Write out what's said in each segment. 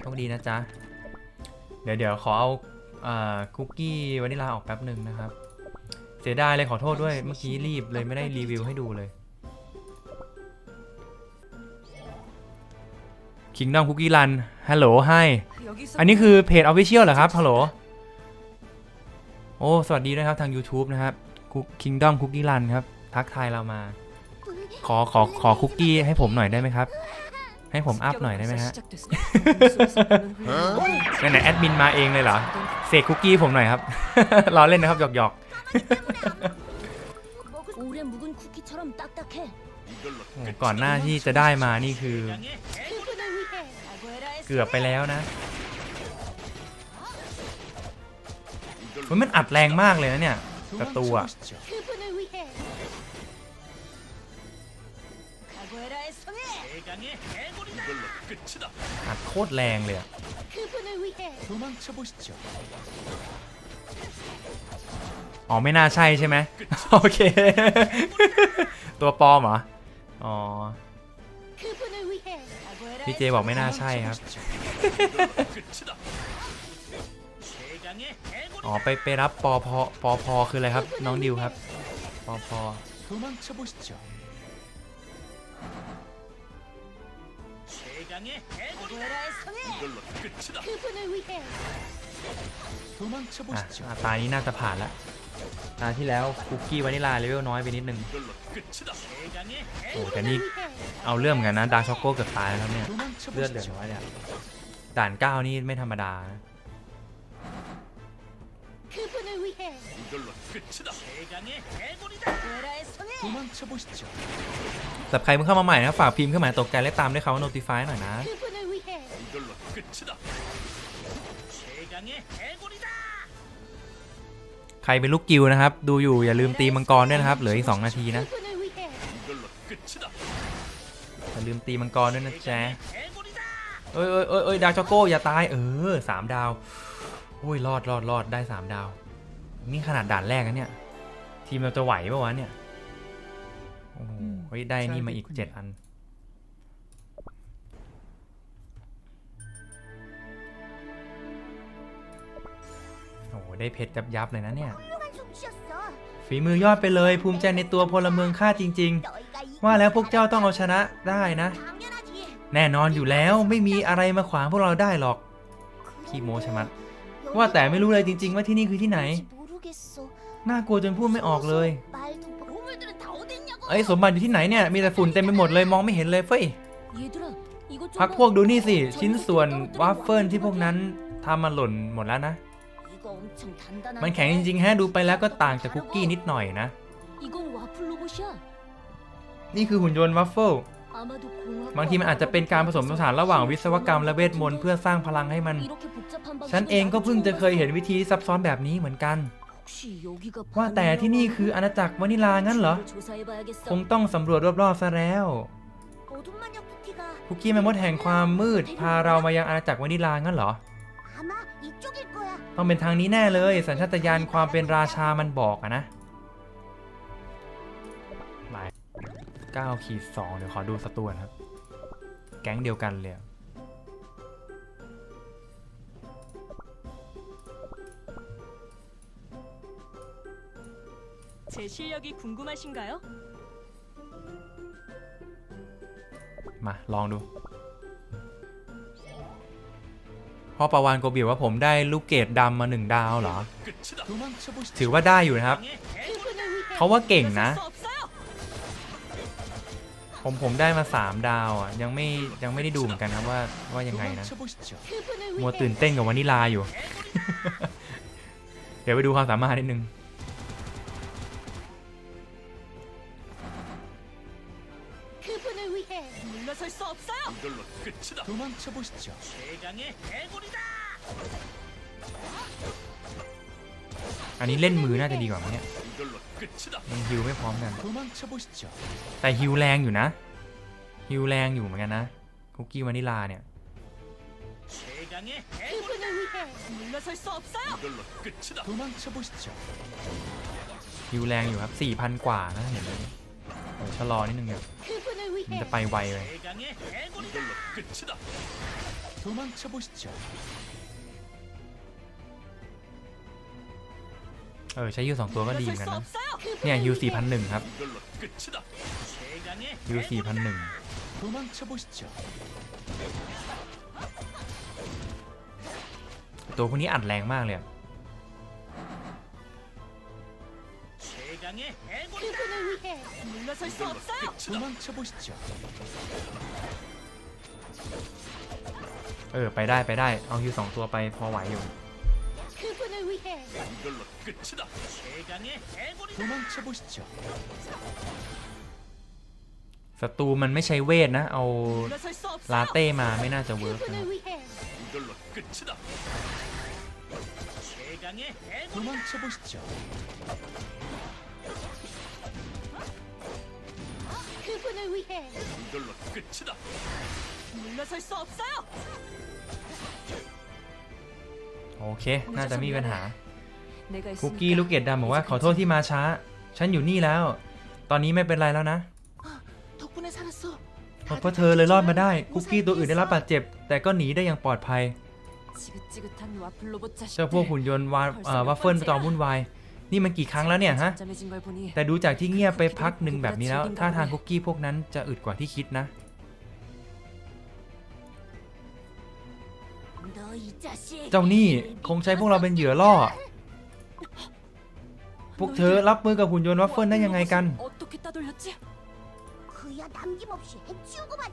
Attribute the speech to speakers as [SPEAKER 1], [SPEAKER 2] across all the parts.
[SPEAKER 1] โชคดีนะจ๊ะ เดี๋ยวเดี๋ยวขอเอาอ่าคุกกี้วานิลาออกแป๊บหนึ่งนะครับ เสียดายเลยขอโทษด้วยเมื่อกี้รีบเลยไม่ได้รีวิวให้ดูเลย Kingdom Cookie Run ฮัลโหลให้อันนี้คือเพจ Official เหรอครับฮัลโหลโอ้ สวัสดีนะครับทาง YouTube นะครับ Kingdom Cookie Run ครับ ทักทายเรามา ขอขอขอคุกกี้ให้ผมหน่อยได้ไหมครับ ให้ผมอัพหน่อยได้ไหมฮะไหนแอดมินมาเองเลยเหรอเสกคุกกี้ผมหน่อยครับรอเล่นนะครับหยอกหยอกก่อนหน้าที่จะได้มานี่คือ เกือบไปแล้วนะมันมันอัดแรงมากเลยนะเนี่ยกระตูอะ
[SPEAKER 2] 그분을 위해 사과해라 했어.
[SPEAKER 3] 대강의 해골이다. 이걸로 끝이다.
[SPEAKER 1] อัดโคตรแรงเลยอะ
[SPEAKER 2] 그분을 위해
[SPEAKER 3] 도망쳐 보시죠.
[SPEAKER 1] อ๋อไม่น่าใช่ใช่ไหม โอเค ตัวปลอมเหรอ อ๋อ
[SPEAKER 2] 그분을 위해 사과해라
[SPEAKER 1] พี่เจ
[SPEAKER 2] 했어.
[SPEAKER 1] บอกไม่น่าใช่ครับ
[SPEAKER 3] 이걸로 끝이다. 대강의
[SPEAKER 1] อ๋อ
[SPEAKER 3] 해골이다.
[SPEAKER 1] ไปไปรับปอพอปอพอคืออะไรครับ น้องดิวครับปอพอ
[SPEAKER 3] 도망쳐 보시죠. 대강의 해골이다.
[SPEAKER 2] 사과해라 했어.
[SPEAKER 3] 이걸로 끝이다.
[SPEAKER 2] 그분을 위해
[SPEAKER 3] 도망쳐
[SPEAKER 1] อ่ะ
[SPEAKER 3] 보시죠.
[SPEAKER 1] อ่ะตานี้น่าจะผ่านละตาที่แล้วคุกกี้วานิลาเลเวลน้อยไปนิดนึง
[SPEAKER 3] 이걸로 끝이다. 대강의
[SPEAKER 1] โอ้
[SPEAKER 3] 해골.
[SPEAKER 1] แต่นี่
[SPEAKER 2] 그분을 위해
[SPEAKER 1] เอาเรื่องเหมือนกันนะดาร์ช็อกโกเกือบตายแล้วครับเนี่ย
[SPEAKER 3] 도망쳐
[SPEAKER 1] เลือดเหลือ
[SPEAKER 3] 보시죠.
[SPEAKER 1] น้อยเนี่ยด่านเก้านี่ไม่ธรรมดานะ
[SPEAKER 2] 그분을 위해
[SPEAKER 3] 이걸로 끝이다. 대강의 해골이다.
[SPEAKER 2] 사과해라 했어.
[SPEAKER 3] 도망쳐 보시죠.
[SPEAKER 1] สำหรับใครเพิ่งเข้ามาใหม่นะครับฝากพิมพ์เครื่องหมายตกใจและตามด้วยคำว่า notify หน่อยนะ
[SPEAKER 2] 그분을 위해
[SPEAKER 3] 이걸로 끝이다. 대강의 해골이다.
[SPEAKER 1] ใครเป็นลูกกิวนะครับ ดูอยู่อย่าลืมตีมังกรด้วยนะครับ เหลืออีก 2 นาทีนะ
[SPEAKER 2] 그분을 위해
[SPEAKER 3] 이걸로 끝이다.
[SPEAKER 1] อย่าลืมตีมังกรด้วยนะจ๊ะ
[SPEAKER 3] 대강의 해골이다.
[SPEAKER 1] เอ้ยเอ้ยเอ้ยเอ้ยดาวช็อกโกอย่าตาย เออสามดาวโอ้ยรอดรอดรอดได้สามดาว นี่ขนาดด่านแรกนะเนี่ย ทีมเราจะไหวปะวะเนี่ย โอ้โห เฮ้ยได้นี่มาอีกเจ็ดอัน โอ้ได้เพชรยับยับเลยนะเนี่ย ฝีมือยอดไปเลย ภูมิใจในตัวพลเมืองข้าจริง ๆ ว่าแล้วพวกเจ้าต้องเอาชนะได้นะ แน่นอนอยู่แล้วไม่มีอะไรมาขวางพวกเราได้หรอกขี้โมชะมัด ว่าแต่ไม่รู้เลยจริง ๆ ว่าที่นี่คือที่ไหน น่ากลัวจนพูดไม่ออกเลย ไอ้สมบัติอยู่ที่ไหนเนี่ย มีแต่ฝุ่นเต็มไปหมดเลยมองไม่เห็นเลยเฟ้ยพักพวกดูนี่สิ ชิ้นส่วนวาฟเฟิลที่พวกนั้นทำมาหล่นหมดแล้วนะ มันแข็งจริงๆฮะดูไปแล้วก็ต่างจากคุกกี้นิดหน่อยนะ นี่คือหุ่นยนต์วัฟเฟิลบางทีมันอาจจะเป็นการผสมผสานระหว่างวิศวกรรมและเวทมนต์เพื่อสร้างพลังให้มัน ฉันเองก็เพิ่งจะเคยเห็นวิธีซับซ้อนแบบนี้เหมือนกัน ว่าแต่ที่นี่คืออาณาจักรวานิลางั้นเหรอ คงต้องสำรวจรอบๆซะแล้วคุกกี้แมมมดแห่งความมืด พาเรามายังอาณาจักรวานิลางั้นเหรอ ต้องเป็นทางนี้แน่เลย สัญชาตญาณความเป็นราชามันบอกอะนะ9ขีด2เดี๋ยวขอดูสตูนครับ แก๊งเดียวกันเลย
[SPEAKER 4] 제 실력이 궁금하신가요?
[SPEAKER 1] มา ลองดู พ่อประวานโกเบียวว่าผมได้ลูกเกดดำมาหนึ่งดาวเหรอ
[SPEAKER 3] 끝이다. 도망쳐 보시죠.
[SPEAKER 1] ถือว่าได้อยู่นะครับ
[SPEAKER 3] 대강의 해골.
[SPEAKER 2] 그분을 위해
[SPEAKER 1] เขาว่าเก่งนะ
[SPEAKER 4] 수 없어요.
[SPEAKER 1] ผมผมได้มา 3 ดาวอ่ะ ยังไม่ยังไม่ได้ดูเหมือนกันครับว่าว่ายังไงนะ
[SPEAKER 3] 도망쳐 보시죠.
[SPEAKER 2] 그분을
[SPEAKER 1] มัว
[SPEAKER 2] 위해
[SPEAKER 1] ตื่นเต้นกับวานิลาอยู่ เดี๋ยวไปดูความสามารถนิดนึง
[SPEAKER 3] 이걸로 끝이다. 도망쳐 보시죠. 대강의 해골이다.
[SPEAKER 1] อันนี้เล่นมือน่าจะดีกว่ามั้งเนี่ย
[SPEAKER 3] 이걸로 끝이다.
[SPEAKER 1] ยังฮิวไม่พร้อมกัน
[SPEAKER 3] 도망쳐 보시죠.
[SPEAKER 1] แต่ฮิวแรงอยู่นะ ฮิวแรงอยู่เหมือนกันนะ คุกกี้วานิลาเนี่ย
[SPEAKER 3] 대강의 해골.
[SPEAKER 2] 그분을 위해
[SPEAKER 4] 물러설 수 없어요.
[SPEAKER 3] 이걸로 끝이다. 도망쳐 보시죠.
[SPEAKER 1] ฮิวแรงอยู่ครับ 4,000 กว่านะเห็นเลยโอ้ชะลอนิดนึงเนี่ย
[SPEAKER 2] 그분을
[SPEAKER 1] มัน
[SPEAKER 2] 위해
[SPEAKER 1] จะไปไวเลย
[SPEAKER 3] 대강의 해골. 이걸로 끝이다. 도망쳐 보시죠.
[SPEAKER 1] เออใช้ฮิวสองตัวก็ดีเหมือน
[SPEAKER 4] 물러설
[SPEAKER 1] กัน
[SPEAKER 4] 수
[SPEAKER 1] นะ
[SPEAKER 4] 없어요.
[SPEAKER 1] เนี่ยฮิวสี่พันหนึ่งครับ
[SPEAKER 3] 이걸로 끝이다. 최강의
[SPEAKER 1] ฮิวสี่พันหนึ่ง
[SPEAKER 3] 도망쳐 보시죠.
[SPEAKER 1] ตัวพวกนี้อัดแรงมากเลยอะ
[SPEAKER 3] 최강의 해골.
[SPEAKER 2] 그분을 위해
[SPEAKER 4] 물러설 수
[SPEAKER 3] 이걸로
[SPEAKER 4] 없어요.
[SPEAKER 3] 끝이다. 도망쳐 보시죠.
[SPEAKER 1] เออไปได้ไปได้เอาฮิวสองตัวไปพอไหวอยู่
[SPEAKER 2] 그분을 위해
[SPEAKER 3] 이걸로 끝이다. 최강의 해골이다. 도망쳐 보시죠.
[SPEAKER 1] ศัตรูมันไม่ใช้เวทนะ เอา
[SPEAKER 4] 물러설 수
[SPEAKER 1] ลา
[SPEAKER 4] 없어요.
[SPEAKER 1] เต้มาไม่น่าจะเวิร์กนะ
[SPEAKER 2] 그분을 위해
[SPEAKER 3] 이걸로 끝이다. 최강의 해골. 도망쳐 보시죠.
[SPEAKER 2] 위해
[SPEAKER 3] 이걸로 끝이다.
[SPEAKER 4] 물러설 수 없어요.
[SPEAKER 1] โอเค น่าจะไม่มีปัญหา
[SPEAKER 4] 내가
[SPEAKER 1] คุกกี้ลูกเกดดำบอกว่าขอโทษที่มาช้า ฉันอยู่นี่แล้ว ตอนนี้ไม่เป็นไรแล้วนะ
[SPEAKER 2] 덕분에 살았어
[SPEAKER 1] เพราะเธอเลยรอดมาได้ คุกกี้ตัวอื่นได้รับบาดเจ็บ แต่ก็หนีได้อย่างปลอดภัย
[SPEAKER 4] 지긋지긋한 와플 로봇
[SPEAKER 1] เจ้าพวกหุ่นยนต์วาเอ่อวัฟเฟิลจอมวุ่นวาย นี่มันกี่ครั้งแล้วเนี่ยฮะ แต่ดูจากที่เงียบไปพักหนึ่งแบบนี้แล้วท่าทางคุกกี้พวกนั้นจะอึดกว่าที่คิดนะ เจ้านี่คงใช้พวกเราเป็นเหยื่อล่อ พวกเธอรับมือกับหุ่นยนต์วัฟเฟิลได้ยังไงกัน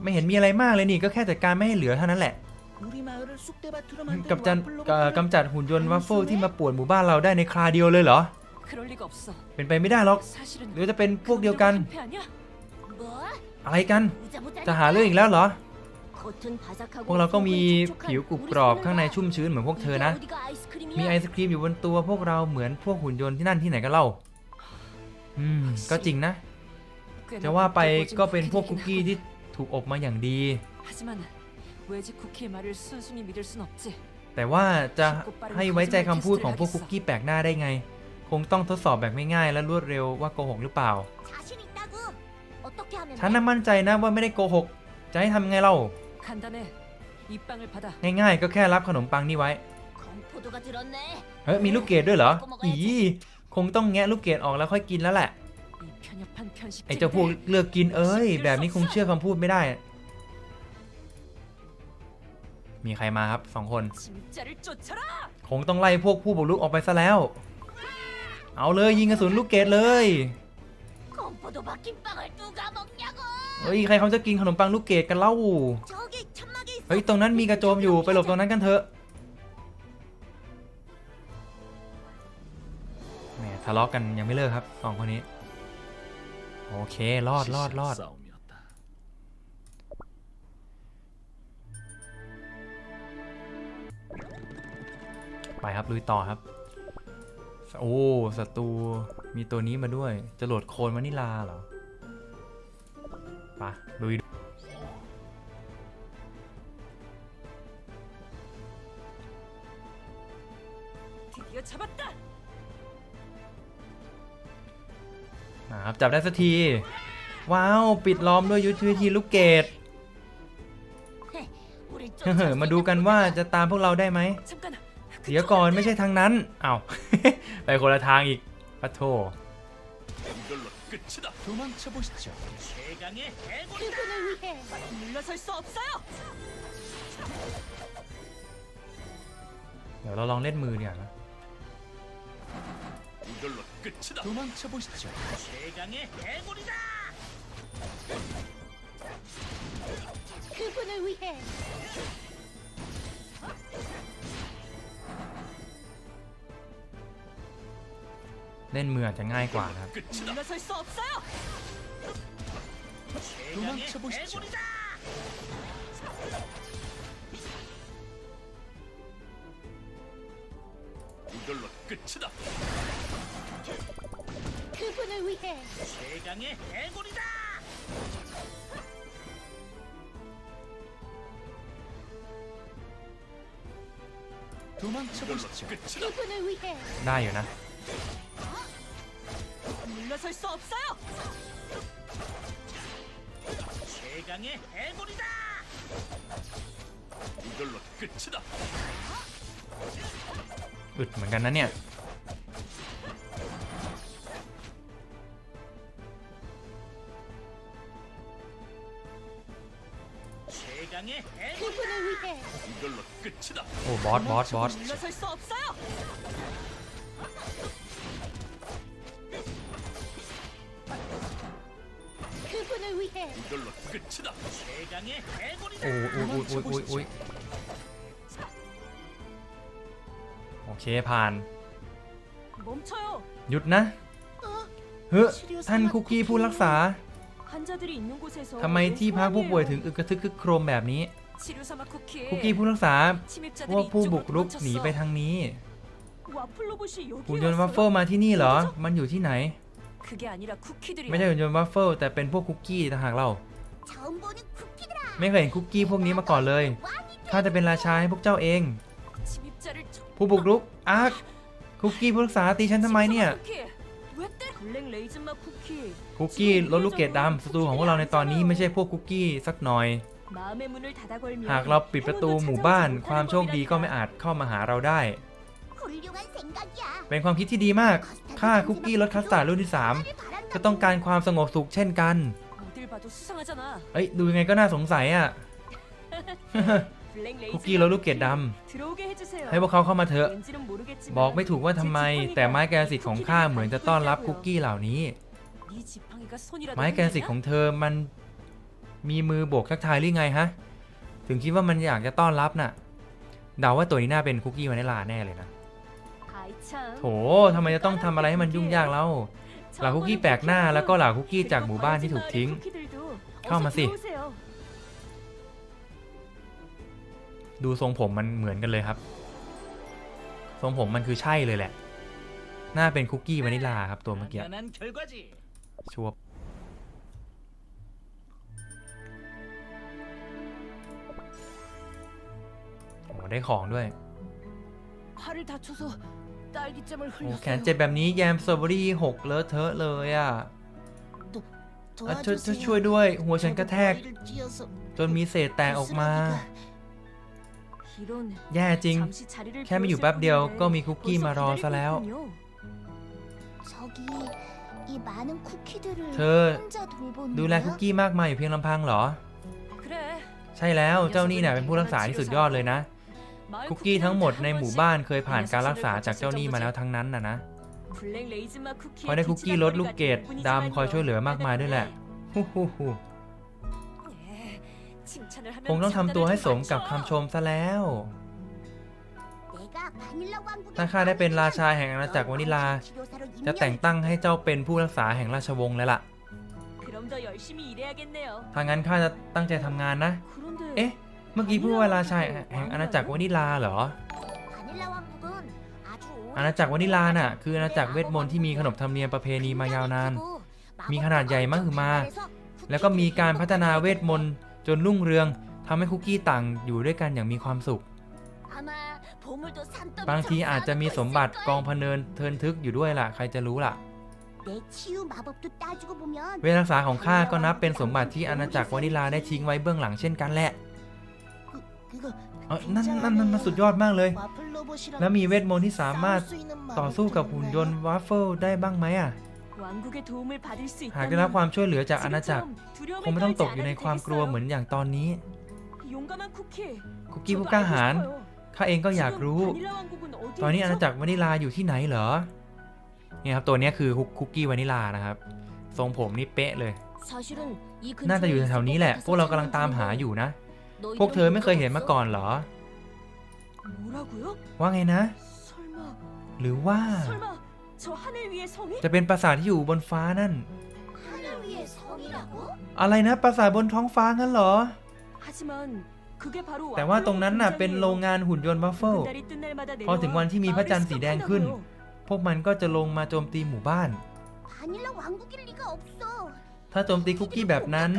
[SPEAKER 1] ไม่เห็นมีอะไรมากเลยนี่ก็แค่จัดการไม่ให้เหลือเท่านั้นแหละกับจันกำจัดหุ่นยนต์วัฟเฟิลที่มาป่วนหมู่บ้านเราได้ในคราเดียวเลยเหรอ เป็นไปไม่ได้หรอก
[SPEAKER 4] 사
[SPEAKER 1] หรือจะเป็นพวกเดียวกัน?อะไรกัน จะหาเรื่องอีกแล้วเหรอ พวกเราก็มีผิวกรุบกรอบข้างในชุ่มชื้นเหมือนพวกเธอนะ มีไอศครีมอยู่บนตัวพวกเราเหมือนพวกหุ่นยนต์ที่นั่นที่ไหนก็เล่า อืม ก็จริงนะ จะว่าไปก็เป็นพวกคุกกี้ที่ถูกอบมาอย่างดี.แต่ว่าจะให้ไว้ใจคำพูดของพวกคุกกี้แปลกหน้าได้ไง คงต้องทดสอบแบบไม่ง่ายและรวดเร็วว่าโกหกหรือเปล่า ฉันน่ะมั่นใจนะว่าไม่ได้โกหก จะให้ทำไงเล่า ง่ายๆ ก็แค่รับขนมปังนี่ไว้ เฮ้ยมีลูกเกดด้วยเหรอ อีคงต้องแงะลูกเกดออกแล้วค่อยกินแล้วแหละ ไอเจ้าพวกเลือกกินเอ้ย แบบนี้คงเชื่อคำพูดไม่ได้ มีใครมาครับสองคน คงต้องไล่พวกผู้บุกรุกออกไปซะแล้ว เอาเลยยิงกระสุนลูกเกดเลยเฮ้ยใครเขาจะกินขนมปังลูกเกดกันเล่าเฮ้ยตรงนั้นมีกระโจมอยู่ไปหลบตรงนั้นกันเถอะแหมทะเลาะกันยังไม่เลิกครับสองคนนี้ โอเครอดรอดรอดไปครับลุยต่อครับ โอ้ศัตรูมีตัวนี้มาด้วย จะโหลดโคลนมานิลาเหรอปะลุยนครับจับได้สักที ว้าว ปิดล้อมด้วยยุทธวิธีลูกเกดเฮ้ยมาดูกันว่าจะตามพวกเราได้ไหมเดี๋ยวก่อนไม่ใช่ทางนั้นอา้าว คนละทางอีกปะโท
[SPEAKER 3] 이걸로 끝이다. 도망쳐 보시죠. 최강의 해골.
[SPEAKER 2] 그분을 위해
[SPEAKER 4] 물러설 수 없어요.
[SPEAKER 1] เดี๋ยวเราลองเล่นมือดีกว่านะ
[SPEAKER 3] 이걸로 끝이다. 도망쳐 보시죠. 최강의 해골이다.
[SPEAKER 2] 그분을 위해
[SPEAKER 1] เล่นมืออจะง่ายกว่าครับได้อยู่นะ
[SPEAKER 4] 물러설 수 없어요.
[SPEAKER 3] 최강의 해골이다. 이걸로 끝이다.
[SPEAKER 1] อึดเหมือนกันนะเนี่ย
[SPEAKER 3] 최강의 해.
[SPEAKER 2] 그분을 위해
[SPEAKER 3] 이걸로 끝이다.
[SPEAKER 1] โอ้บอสบอสบอส
[SPEAKER 4] 물러설 수 없어요.
[SPEAKER 3] 이걸로 끝이다. 최강의 해골이다.
[SPEAKER 1] โอ้ยอุ้ยอุ้ยอุ้ยอุ้ยโอเคผ่าน
[SPEAKER 4] 멈춰요.
[SPEAKER 1] หยุดนะเฮ้ยท่านคุกกี้ผู้รักษา
[SPEAKER 4] 환자들이 있는 곳에서
[SPEAKER 1] ทำไมที่พักผู้ป่วยถึงอึกกระทึกคึกโครมแบบนี้
[SPEAKER 4] 치료사마 쿠키.
[SPEAKER 1] คุกกี้ผู้รักษา พ
[SPEAKER 4] 침입자들이
[SPEAKER 1] วกผู้บุก
[SPEAKER 4] 이쪽으로
[SPEAKER 1] รุกหนีไป
[SPEAKER 4] 도망쳤어.
[SPEAKER 1] ทางนี้
[SPEAKER 4] 와플 로봇이 여기
[SPEAKER 1] หุ่นยนต์วัฟเฟิลมาที่นี่เหรอ มันอยู่ที่ไหน
[SPEAKER 4] 그게 아니라 쿠키들이야.
[SPEAKER 1] ไม่ใช่หุ่นยนต์วัฟเฟิลแต่เป็นพวกคุกกี้ต่างหากเรา
[SPEAKER 2] 처음 보는 쿠키들아
[SPEAKER 1] ไม่เคยเห็นคุกกี้พวกนี้มาก่อนเลย ข้าจะเป็นราชาให้พวกเจ้าเอง
[SPEAKER 4] 침입자를 쳐.
[SPEAKER 1] ผู้บุกรุกอาร์คคุกกี้ผู้รักษาตีฉันทำไมเนี่ย
[SPEAKER 4] 치료사마 쿠키. 왜 때려? 블랙 레이즌마 쿠키.
[SPEAKER 1] คุกกี้รถลูกเกดดำศัตรูของพวกเราในตอนนี้ไม่ใช่พวกคุกกี้สักหน่อย
[SPEAKER 4] 마음의 문을 닫아 걸면
[SPEAKER 1] หากเราปิดประตูหมู่บ้าน
[SPEAKER 4] 행운도
[SPEAKER 1] ความโชคดีก็ไม่อาจเข้ามาหาเราได้
[SPEAKER 2] 훌륭한 생각이야
[SPEAKER 1] เป็นความคิดที่ดีมาก ข้าคุกกี้รสคัสตาร์ดรุ่นที่ 3 ก็ต้องการความสงบสุขเช่นกันเฮ้ย ดูยังไงก็น่าสงสัยอะ คุกกี้รสลูกเกดดำให้พวกเขาเข้ามาเถอะ บอกไม่ถูกว่าทำไม แต่ไม้แกนสิทธิ์ของข้าเหมือนจะต้อนรับคุกกี้เหล่านี้ ไม้แกนสิทธิ์ของเธอมันมีมือโบกทักทายหรือไงฮะ ถึงคิดว่ามันอยากจะต้อนรับน่ะเดาว่าตัวนี้น่าเป็นคุกกี้วานิลาแน่เลยนะ โถทำไมจะต้องทำอะไรให้มันยุ่งยากเล่าหล่าคุกกี้แปลกหน้าแล้วก็หล่าคุกกี้จากหมู่บ้านที่ถูกทิ้ง เข้ามาสิ ดูทรงผมมันเหมือนกันเลยครับ ทรงผมมันคือใช่เลยแหละ หน้าเป็นคุกกี้วานิลาครับตัวเมื่อกี้ชัวบได้ของด้วย โอ้แขนเจ็บแบบนี้แยมสตรอเบอรี่หกเลอะเทอะเลยอะชชช่วยด้วย หัวฉันกระแทก จนมีเศษแตกออกมา แย่จริง แค่ไม่อยู่แป๊บเดียวก็มีคุกกี้มารอซะแล้ว เธอ ดูแลคุกกี้มากมายอยู่เพียงลำพังเหรอ ใช่แล้วเจ้านี่เนี่ยเป็นผู้รักษาที่สุดยอดเลยนะ คุกกี้ทั้งหมดในหมู่บ้านเคยผ่านการรักษาจากเจ้าหนี้มาแล้วทั้งนั้นนะนะพอได้คุกกี้ลดลูกเกดดำคอยช่วยเหลือมากมายด้วยแหละคงต้องทำตัวให้สมกับคำชมซะแล้วถ้าข้าได้เป็นราชาแห่งอาณาจักรวานิลา จะแต่งตั้งให้เจ้าเป็นผู้รักษาแห่งราชวงศ์เลยล่ะถ้างั้นข้าจะตั้งใจทำงานนะ เอ๊ะ เมื่อกี้พูดว่าราชาแห่งอาณาจักรวานิลาเหรอ อาณาจักรวานิลาน่ะ คืออาณาจักรเวทมนต์ที่มีขนบธรรมเนียมประเพณีมายาวนาน มีขนาดใหญ่มากขึ้นมา แล้วก็มีการพัฒนาเวทมนต์จนรุ่งเรืองทำให้คุกกี้ต่างอยู่ด้วยกันอย่างมีความสุข บางทีอาจจะมีสมบัติกองพเนินเทินทึกอยู่ด้วยล่ะ ใครจะรู้ล่ะ เวทรักษาของข้าก็นับเป็นสมบัติที่อาณาจักรวานิลาได้ทิ้งไว้เบื้องหลังเช่นกันแหละ นั่นนั่นนั่นมันสุดยอดมากเลย แล้วมีเวทมนต์ที่สามารถต่อสู้กับหุ่นยนต์วาฟเฟิลได้บ้างไหมอะ หากได้รับความช่วยเหลือจากอาณาจักร คงไม่ต้องตกอยู่ในความกลัวเหมือนอย่างตอนนี้ คุกกี้ผู้กล้าหาญข้าเองก็อยากรู้ ตอนนี้อาณาจักรวานิลาอยู่ที่ไหนเหรอนี่ครับตัวนี้คือคุกกี้วานิลานะครับ ทรงผมนี่เป๊ะเลย น่าจะอยู่แถวนี้แหละ พวกเรากำลังตามหาอยู่นะ พวกเธอไม่เคยเห็นมาก่อนเหรอ ว่าไงนะ หรือว่า จะเป็นปราสาทที่อยู่บนฟ้านั่น อะไรนะปราสาทบนท้องฟ้างั้นเหรอ แต่ว่าตรงนั้นน่ะเป็นโรงงานหุ่นยนต์บัฟเฟิลพอถึงวันที่มีพระจันทร์สีแดงขึ้น พวกมันก็จะลงมาโจมตีหมู่บ้าน ถ้าโจมตีคุกกี้แบบนั้น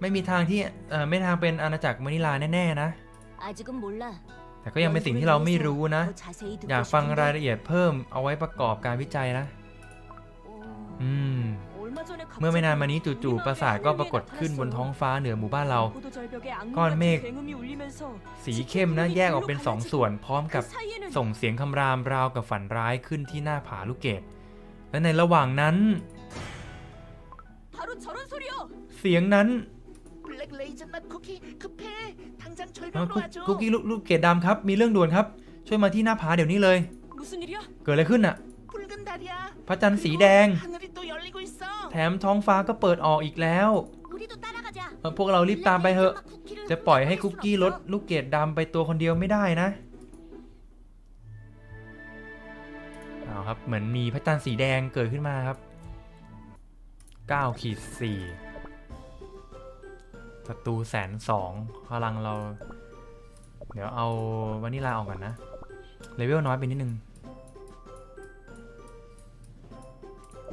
[SPEAKER 1] ไม่มีทางที่ไม่ทางเป็นอาณาจักรมะนิลาแน่ๆนะ แต่ก็ยังเป็นสิ่งที่เราไม่รู้นะ อยากฟังรายละเอียดเพิ่มเอาไว้ประกอบการวิจัยนะ อืม เมื่อไม่นานมานี้จู่ๆปราสาทก็ปรากฏขึ้นบนท้องฟ้าเหนือหมู่บ้านเรา ก้อนเมฆสีเข้มนะแยกออกเป็นสองส่วน พร้อมกับส่งเสียงคำรามราวกับฝันร้ายขึ้นที่หน้าผาลูกเกดและในระหว่างนั้น
[SPEAKER 2] 바로 저런 소리요.
[SPEAKER 1] เสียงนั้น
[SPEAKER 3] 블랙 레이전 맛 쿠키 급해 당장
[SPEAKER 1] เอ่อ
[SPEAKER 3] 절벽으로
[SPEAKER 1] คุก
[SPEAKER 3] 와줘
[SPEAKER 1] คุกกี้ลูกลูกเกดดำครับ มีเรื่องด่วนครับ ช่วยมาที่หน้าผาเดี๋ยวนี้เลย
[SPEAKER 4] 무슨 일이야?
[SPEAKER 1] เกิดอะไรขึ้นอ่ะ
[SPEAKER 3] 붉은 달이야
[SPEAKER 1] พระจันทร์สีแดง
[SPEAKER 3] 하늘이 또 열리고 있어
[SPEAKER 1] แถมท้องฟ้าก็เปิดออกอีกแล้ว
[SPEAKER 2] 우리도 따라가자.
[SPEAKER 1] เอ่อพวกเรารีบตามไปเถอะ
[SPEAKER 2] 쿠키를
[SPEAKER 1] จะปล่อยให้คุกกี้รถลูกเกดดำไปตัวคนเดียวไม่ได้นะเอาครับ เหมือนมีพระจันทร์สีแดงเกิดขึ้นมาครับ 9ขีด4ศัตรูแสนสองพลังเรา เดี๋ยวเอาวานิลาออกก่อนนะ เลเวลน้อยไปนิดนึง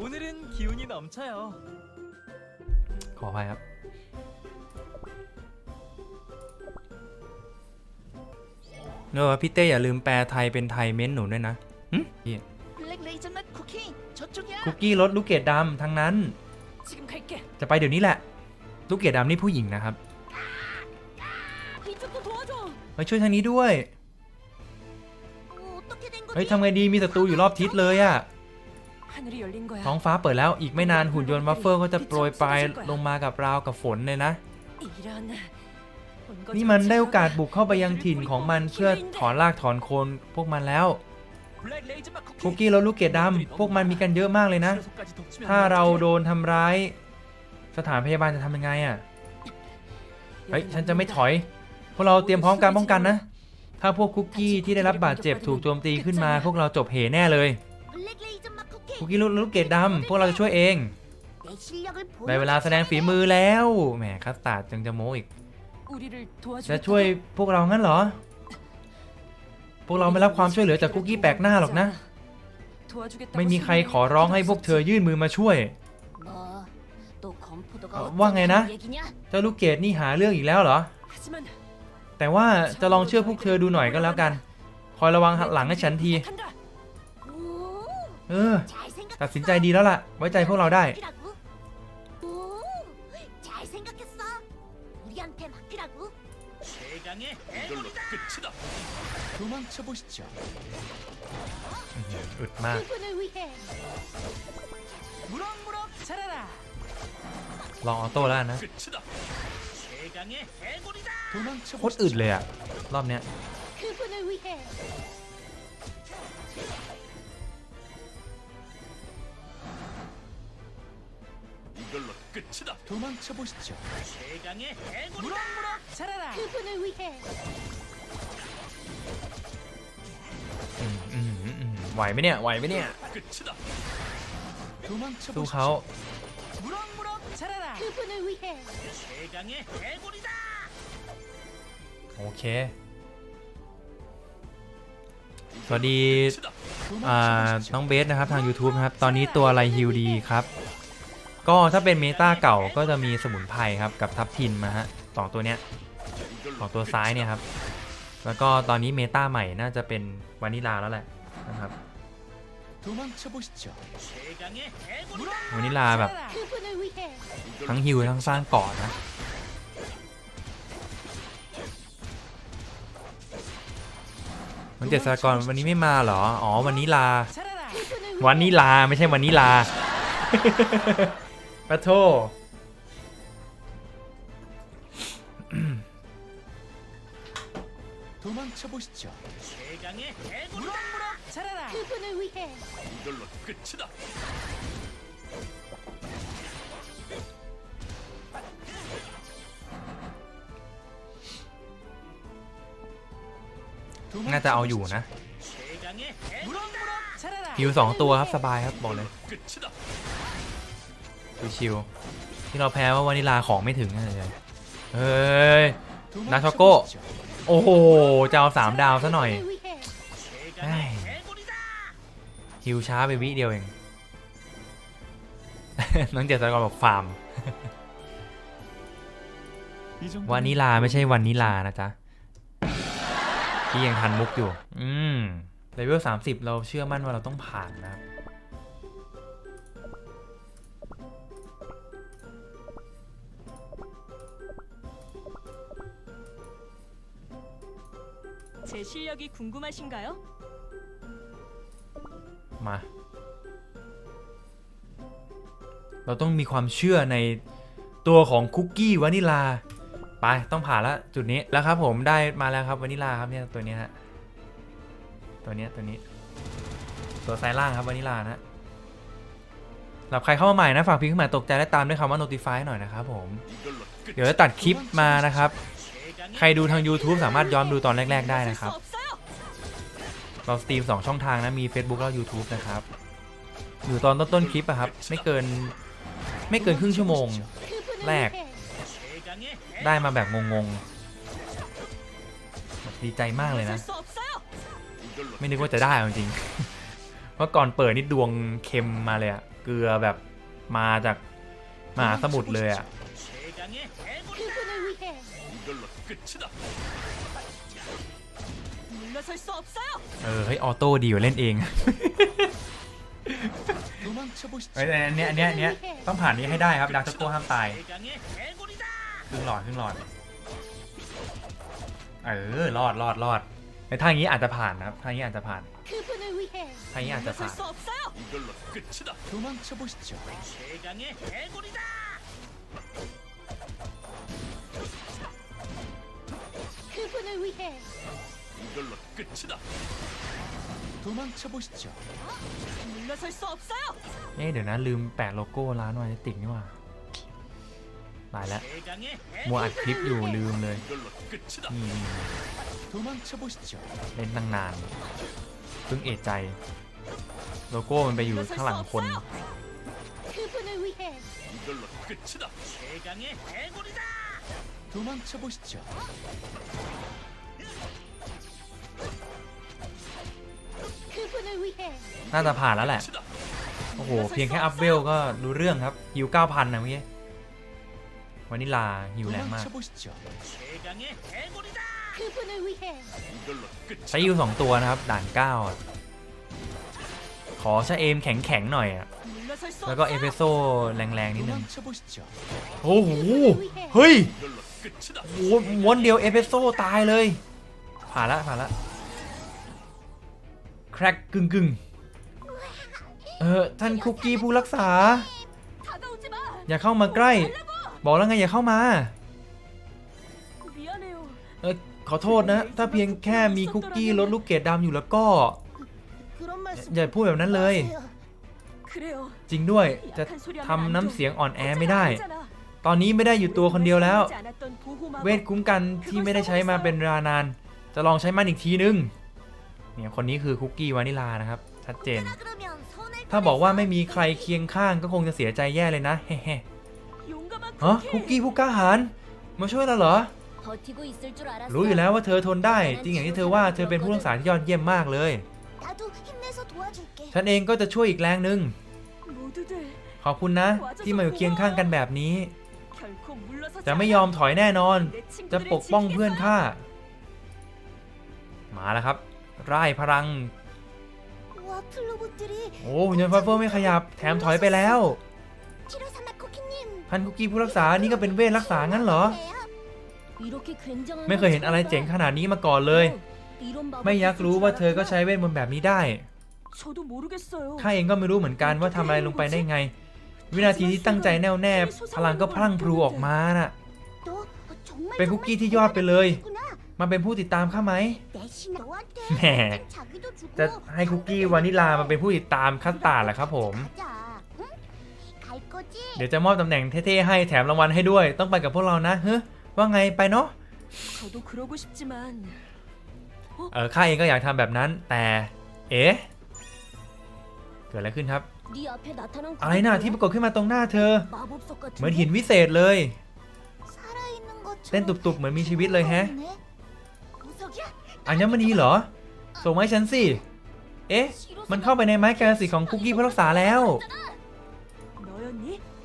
[SPEAKER 3] 오늘은 기운이 넘쳐요
[SPEAKER 1] ขออภัยครับ เนอะพี่เต้อย่าลืมแปลไทยเป็นไทยเม้นหนูด้วยนะหึพี่
[SPEAKER 3] 블랙 레이전 맛 쿠키 저쪽이야
[SPEAKER 1] คุกกี้รสลูกเกดดำทั้งนั้น
[SPEAKER 4] 지금 갈게.
[SPEAKER 1] จะไปเดี๋ยวนี้แหละ ลูกเกียดดำนี่ผู้หญิงนะครับไปช่วยทางนี้ด้วยเฮ้ยทำไงดีมีศัตรูอยู่รอบทิศเลยอะท้องฟ้าเปิดแล้วอีกไม่นานหุ่นยนต์วัฟเฟอร์ก็จะโปรยปลายลงมากับราวกับฝนเลยนะ นี่มันได้โอกาสบุกเข้าไปยังถิ่นของมันเพื่อถอนรากถอนโคนพวกมันแล้ว คุกกี้รถลูกเกดดำพวกมันมีกันเยอะมากเลยนะ ถ้าเราโดนทำร้าย สถานพยาบาลจะทำยังไงอะเฮ้ยฉันจะไม่ถอย พวกเราเตรียมพร้อมการป้องกันนะ ถ้าพวกคุกกี้ที่ได้รับบาดเจ็บถูกโจมตีขึ้นมา พวกเราจบเหแน่เลย คุกกี้ลูกเกดดำพวกเราจะช่วยเองในเวลาแสดงฝีมือแล้ว แหมคัสตาร์ดจังจะโมอีก จะช่วยพวกเรางั้นเหรอ พวกเราไม่รับความช่วยเหลือจากคุกกี้แปลกหน้าหรอกนะ ไม่มีใครขอร้องให้พวกเธอยื่นมือมาช่วย ว่า
[SPEAKER 2] ไงนะ
[SPEAKER 1] เจ้าลูกเกดนี่หาเรื่องอีกแล้วเหรอ แต่ว่าจะลองเชื่อพวกเธอดูหน่อยก็แล้วกัน คอยระวังหลังให้ฉันที เออ ตัดสินใจดีแล้วล่ะ ไว้ใจพวกเราได้
[SPEAKER 3] 도망쳐 보시죠
[SPEAKER 1] อึดมาก
[SPEAKER 2] 그분을 위해.
[SPEAKER 3] 무럭무럭 자라라
[SPEAKER 1] ลองออโต้แล้วกันนะ
[SPEAKER 3] 끝이다 최강의 해골이다 도망쳐
[SPEAKER 1] โคตรอึดเลยอะรอบเนี้ย
[SPEAKER 2] 그분을 위해.
[SPEAKER 3] 이걸로 끝이다 도망쳐 보시죠 최강의 해골이다 무럭무럭 자라라
[SPEAKER 2] 그분을 위해.
[SPEAKER 1] ไหวไหมเนี่ย ไหวไหมเนี่ย สู้เขา โอเค สวัสดีน้องเบสนะครับ ทาง YouTube นะครับ ตอนนี้ตัวอะไรฮิวดีครับ ก็ถ้าเป็นเมตาเก่าก็จะมีสมุนไพรครับ กับทับทินมาฮะสองตัวเนี้ยของตัวซ้ายเนี่ยครับ แล้วก็ตอนนี้เมตาใหม่น่าจะเป็นวานิลาแล้วแหละนะครับ
[SPEAKER 3] 도망쳐 보시죠 최강의 해골이다
[SPEAKER 1] วานิลาแบบ
[SPEAKER 2] 그분을 위해.
[SPEAKER 1] ทั้งฮิวทั้งสร้างเกาะนะ มันเจ็ดสากรวันนี้ไม่มาเหรอ อ๋อ วันนี้ลา
[SPEAKER 3] 자라라
[SPEAKER 2] 그분을 위해.
[SPEAKER 1] วันนี้ลาไม่ใช่วันนี้ลา ปะโท
[SPEAKER 3] 자라라
[SPEAKER 2] 그분을 위해.
[SPEAKER 3] 이걸로 끝이다 도망쳐
[SPEAKER 1] น่าจะเอาอยู่
[SPEAKER 3] 보시죠.
[SPEAKER 1] นะ
[SPEAKER 3] 최강의 무럭무럭 자라라
[SPEAKER 1] ฮิวสองตัวครับสบายครับบอกเลย
[SPEAKER 3] 끝이다
[SPEAKER 1] ชิวๆที่เราแพ้ว่าวานิลาของไม่ถึงนะเฉยๆเฮ้ย
[SPEAKER 3] 도망쳐
[SPEAKER 1] 나서고.
[SPEAKER 3] 보시죠.
[SPEAKER 1] โอ้โห จะเอาสามดาวซะหน่อย
[SPEAKER 2] 그분을 위해.
[SPEAKER 3] 최강의 해골이다
[SPEAKER 1] ฮิวช้าไปวิเดียวเอง น้องเจษฎากรบอกฟาร์มวันนิลาไม่ใช่วันนิลานะจ๊ะพี่ยังทันมุกอยู่ อืมเลเวลสามสิบเราเชื่อมั่นว่าเราต้องผ่านนะครับ
[SPEAKER 4] 제 실력 이?
[SPEAKER 1] มา เราต้องมีความเชื่อในตัวของคุกกี้วานิลา ไป ต้องผ่านละจุดนี้แล้วครับผมได้มาแล้วครับวานิลาครับเนี่ยตัวนี้ฮะ ตัวนี้ตัวนี้ ตัวซ้ายล่างครับวานิลานะหลับใครเข้ามาใหม่นะฝากพิมพ์ขึ้นมาตกใจและตามด้วยคำว่า notify หน่อยนะครับผม เดี๋ยวจะตัดคลิปมานะครับ ใครดูทาง YouTube สามารถย้อนดูตอนแรก ๆ ได้นะครับ เราสตรีม 2 ช่องทางนะ มี Facebook แล้ว YouTube นะครับ อยู่ตอนต้นๆคลิปอะครับ ไม่เกินไม่เกินครึ่งชั่วโมง
[SPEAKER 3] แรก
[SPEAKER 1] ได้มาแบบงงๆ ดีใจมากเลยนะ ไม่นึกว่าจะได้จริงเพราะก่อนเปิดนี่ดวงเค็มมาเลยอะเกลือแบบมาจากมหาสมุทรเลยอะ เออเฮ้ยออโต้ดีกว่าเล่นเองเฮ้ยอันเนี้ยอันเนี้ยอันเนี้ยต้องผ่านนี้ให้ได้ครับดัร์กช็กโกห้ามตายขึ้นหลอดขึ้นหลอดเออรอดรอดรอดในทางนี้อาจจะผ่านนะครับทางนี้อาจจะผ่านทางนี้อาจจะผ่าน
[SPEAKER 3] 끝이다. 도망쳐 보시죠. 최강의 해골이다.
[SPEAKER 2] 그분을 위해
[SPEAKER 3] 이걸로 끝이다. 도망쳐 보시죠.
[SPEAKER 4] 물러설 수 없어요.
[SPEAKER 1] เอ๊ะเดี๋ยวนะลืมแปะโลโก้ร้านวายติกนี่หว่าตายแล้ว
[SPEAKER 3] 최강의
[SPEAKER 1] มัว
[SPEAKER 3] 해골.
[SPEAKER 1] อัดคลิปอยู่ลืมเลย
[SPEAKER 3] 이걸로 끝이다.
[SPEAKER 1] นี่
[SPEAKER 3] 도망쳐 보시죠.
[SPEAKER 1] เล่นตั้งนานเพิ่งเอะใจ โลโก้มันไปอยู่
[SPEAKER 4] 물러설
[SPEAKER 1] ข้างหลัง
[SPEAKER 4] 수
[SPEAKER 1] คน
[SPEAKER 4] 없어요.
[SPEAKER 2] 그분을 위해
[SPEAKER 3] 이걸로 끝이다. 최강의 해골이다. 도망쳐 보시죠.
[SPEAKER 1] น่าจะผ่านแล้วแหละ โอ้โห เพียงแค่อัพเวลก็ดูเรื่องครับหิว9,000นะเมื่อกี้วานิลาหิวแรงมากใช้ยูสองตัวนะครับ ด่านเก้าขอชะเอมแข็งๆหน่อยแล้วก็เอฟเฟโซแรงๆนิดนึง โอ้โห เฮ้ยวนเดียวเอฟเฟโซตายเลย ผ่านละผ่านละ แครกกึ่งกึ่งเออท่านคุกกี้ผู้รักษา อย่าเข้ามาใกล้ บอกแล้วไงอย่าเข้ามาเออขอโทษนะ ถ้าเพียงแค่มีคุกกี้ลดลูกเกดดำอยู่แล้วก็ อย่าพูดแบบนั้นเลย จริงด้วยจะทำน้ำเสียงอ่อนแอไม่ได้ ตอนนี้ไม่ได้อยู่ตัวคนเดียวแล้ว เวทคุ้มกันที่ไม่ได้ใช้มาเป็นรานาน จะลองใช้มันอีกทีนึง เนี่ยคนนี้คือคุกกี้วานิลานะครับ ชัดเจน ถ้าบอกว่าไม่มีใครเคียงข้างก็คงจะเสียใจแย่เลยนะเฮ้
[SPEAKER 4] เฮ้
[SPEAKER 1] ฮะคุกกี้ผู้กล้าหาญมาช่วยเราเหรอ รู้อยู่แล้วว่าเธอทนได้ จริงอย่างที่เธอว่าเธอเป็นผู้รักษาที่ยอดเยี่ยมมากเลย ฉันเองก็จะช่วยอีกแรงหนึ่งขอบคุณนะ ที่มาอยู่เคียงข้างกันแบบนี้ จะไม่ยอมถอยแน่นอน จะปกป้องเพื่อนข้ามาแล้วครับ ร่ายพลัง โอ้หุ่นยนต์วัฟเฟิลไม่ขยับ แถมถอยไปแล้ว พันคุกกี้ผู้รักษา นี่ก็เป็นเวทรักษางั้นเหรอ ไม่เคยเห็นอะไรเจ๋งขนาดนี้มาก่อนเลย ไม่ยักรู้ว่าเธอก็ใช้เวทมนต์แบบนี้ได้ข้าเองก็ไม่รู้เหมือนกันว่าทำอะไรลงไปได้ไง วินาทีที่ตั้งใจแน่วแน่ พลังก็พลั่งพลูออกมาน่ะ เป็นคุกกี้ที่ยอดไปเลย มาเป็นผู้ติดตามข้าไหม
[SPEAKER 2] แหม
[SPEAKER 1] จะให้คุกกี้วานิลามาเป็นผู้ติดตามคัสตาร์แหละครับผม เดี๋ยวจะมอบตำแหน่งเท่ๆให้แถมรางวัลให้ด้วย ต้องไปกับพวกเรานะเฮ้ว่าไงไปเนาะเออข้าเองก็อยากทำแบบนั้น แต่เอ๊ะเกิดอะไรขึ้นครับ อะไรน่ะที่ปรากฏขึ้นมาตรงหน้าเธอ เหมือนหินวิเศษเลย เต้นตุบๆเหมือนมีชีวิตเลยแฮะ อัญมณีเหรอ ส่งมาให้ฉันสิ เอ๊ะ มันเข้าไปในไม้กาสีของคุกกี้พระรักษาแล้ว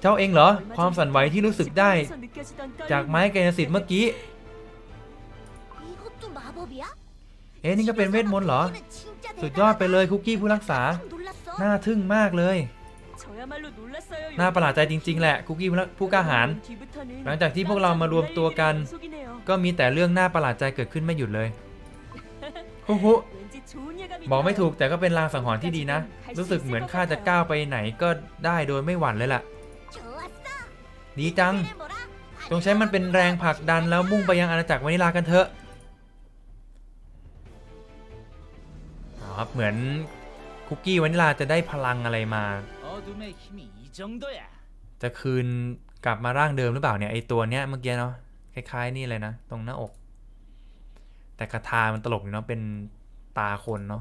[SPEAKER 1] เจ้าเองเหรอ ความสั่นไหวที่รู้สึกได้ จากไม้กาสีเมื่อกี้ เอ๊ะนี่ก็เป็นเวทมนต์เหรอ สุดยอดไปเลยคุกกี้ผู้รักษา น่าทึ่งมากเลยน่าประหลาดใจจริง ๆ แหละคุกกี้ผู้กล้าหาญหลังจากที่พวกเรามารวมตัวกัน ก็มีแต่เรื่องน่าประหลาดใจเกิดขึ้นไม่หยุดเลย อ้โหบอกไม่ถูกแต่ก็เป็นรางสังหรณ์ที่ดีนะ รู้สึกเหมือนข้าจะก้าวไปไหนก็ได้โดยไม่หวั่นเลยล่ะ ดีจัง จงใช้มันเป็นแรงผลักดันแล้วมุ่งไปยังอาณาจักรวานิลากันเถอะครับเหมือนคุกกี้วานิลาจะได้พลังอะไรมา จะคืนกลับมาร่างเดิมหรือเปล่าเนี่ยไอตัวเนี้ยเมื่อกี้เนาะคล้ายๆนี่เลยนะ ตรงหน้าอก แต่คาถามันตลกอยู่เนาะเป็นตาคนเนาะ